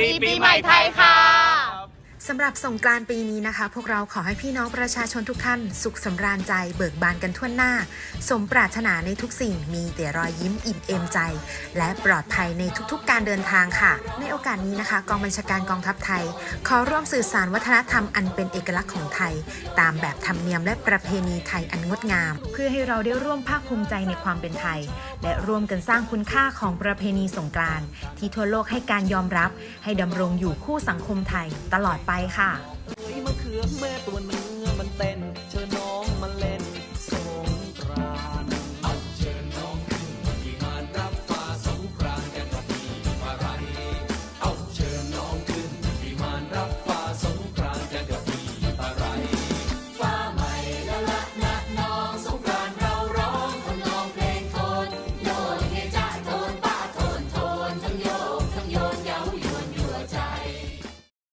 ดีปีใหม่ไทยค่ะ สำหรับสงกรานต์ปีนี้นะคะ พวกเราขอให้พี่น้องประชาชนทุกท่าน สุขสำราญใจเบิกบานกันทั่วหน้า สมปรารถนาในทุกสิ่งมีแต่รอยยิ้มอิ่มเอมใจ และปลอดภัยในทุกๆ การเดินทางค่ะ ในโอกาสนี้นะคะ กองบัญชาการกองทัพไทย ขอร่วมสื่อสารวัฒนธรรมอันเป็นเอกลักษณ์ของไทย ตามแบบธรรมเนียมและประเพณีไทยอันงดงาม เพื่อให้เราได้ร่วมภาคภูมิใจในความเป็นไทย และร่วมกันสร้างคุณค่าของประเพณีสงกรานต์ที่ทั่วโลกให้การยอมรับ ให้ดำรงอยู่คู่สังคมไทย ตลอดไปค่ะ